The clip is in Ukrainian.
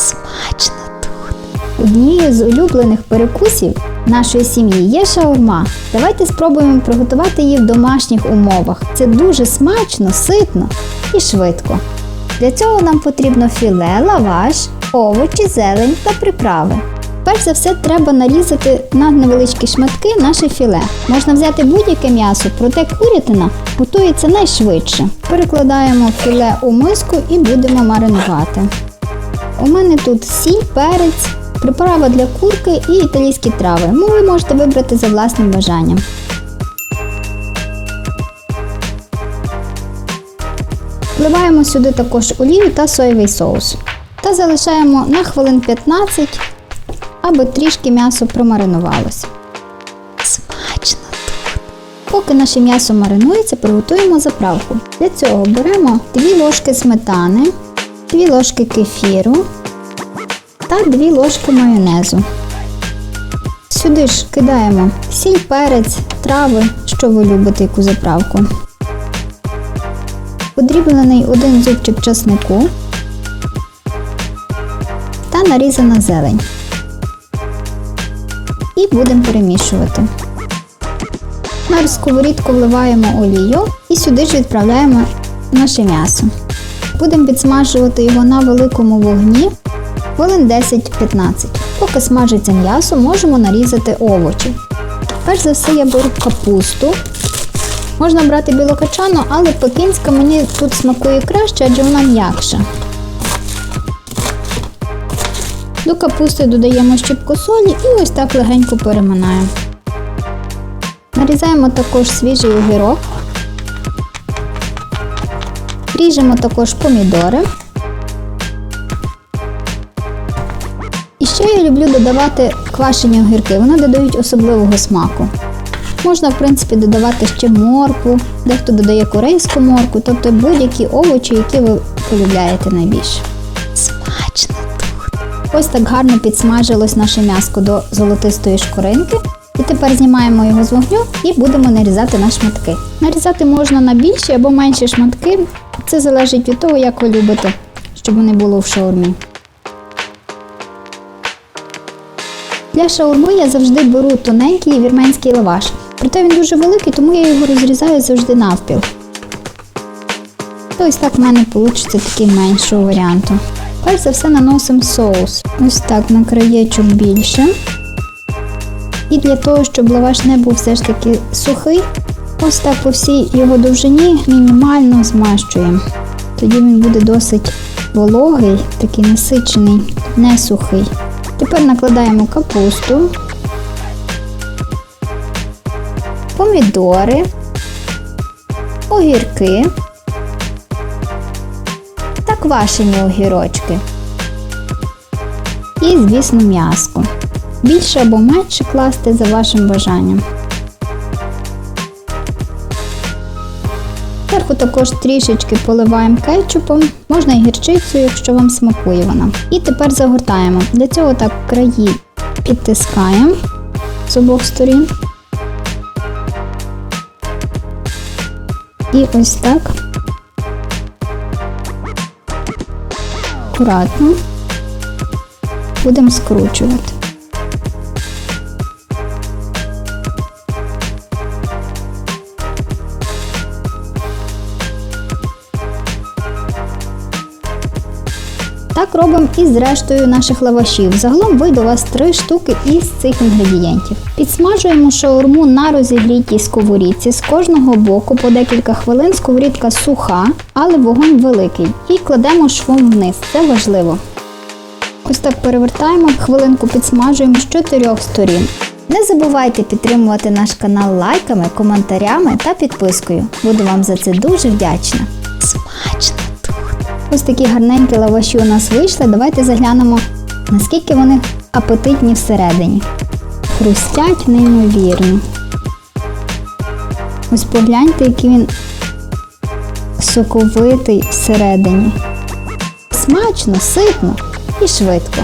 Смачно тут. Однією з улюблених перекусів нашої сім'ї є шаурма. Давайте спробуємо приготувати її в домашніх умовах. Це дуже смачно, ситно і швидко. Для цього нам потрібно філе, лаваш, овочі, зелень та приправи. Перш за все треба нарізати на невеличкі шматки наше філе. Можна взяти будь-яке м'ясо, проте курятина готується найшвидше. Перекладаємо філе у миску і будемо маринувати. У мене тут сіль, перець, приправа для курки і італійські трави. Ну, ви можете вибрати за власним бажанням. Вливаємо сюди також олію та соєвий соус. Та залишаємо на хвилин 15, аби трішки м'ясо промаринувалося. Смачно тут. Поки наше м'ясо маринується, приготуємо заправку. Для цього беремо 2 ложки сметани, 2 ложки кефіру та 2 ложки майонезу. Сюди ж кидаємо сіль, перець, трави, що ви любите, яку заправку. Подріблений один зубчик часнику та нарізана зелень. І будемо перемішувати. На сковорідку вливаємо олію і сюди ж відправляємо наше м'ясо. Будемо підсмажувати його на великому вогні хвилин 10-15. Поки смажиться м'ясо, можемо нарізати овочі. Перш за все я беру капусту. Можна брати білокачану, але пекінська мені тут смакує краще, адже вона м'якша. До капусти додаємо щіпку солі і ось так легенько переминаємо. Нарізаємо також свіжий огірок. Ріжемо також помідори. І ще я люблю додавати квашені огірки, вони додають особливого смаку. Можна, в принципі, додавати ще моркву, дехто додає корейську моркву, тобто будь-які овочі, які ви полюбляєте найбільше. Смачно тут. Ось так гарно підсмажилось наше м'яско до золотистої шкоринки. Тепер знімаємо його з вогню і будемо нарізати на шматки. Нарізати можна на більші або менші шматки. Це залежить від того, як ви любите, щоб вони були в шаурмі. Для шаурми я завжди беру тоненький вірменський лаваш. Проте він дуже великий, тому я його розрізаю завжди навпіл. Ось так в мене вийде такий меншого варіанту. Перш за все наносимо соус. Ось так на краєчок більше. І для того, щоб лаваш не був все ж таки сухий, ось так по всій його довжині мінімально змащуємо. Тоді він буде досить вологий, такий насичений, не сухий. Тепер накладаємо капусту, помідори, огірки та квашені огірочки. І, звісно, м'яско. Більше або менше класти за вашим бажанням. Зверху також трішечки поливаємо кетчупом, можна і гірчицею, якщо вам смакує вона. І тепер загортаємо. Для цього так краї підтискаємо з обох сторін. І ось так акуратно будемо скручувати. Робимо і з рештою наших лавашів. Загалом вийде у вас три штуки із цих інгредієнтів. Підсмажуємо шаурму на розігрітій сковорідці з кожного боку по декілька хвилин. Сковорідка суха, але вогонь великий. І кладемо швом вниз. Це важливо. Ось так перевертаємо, хвилинку підсмажуємо з чотирьох сторін. Не забувайте підтримувати наш канал лайками, коментарями та підпискою. Буду вам за це дуже вдячна. Ось такі гарненькі лаваші у нас вийшли. Давайте заглянемо, наскільки вони апетитні всередині. Хрустять неймовірно. Ось погляньте, який він соковитий всередині. Смачно, ситно і швидко.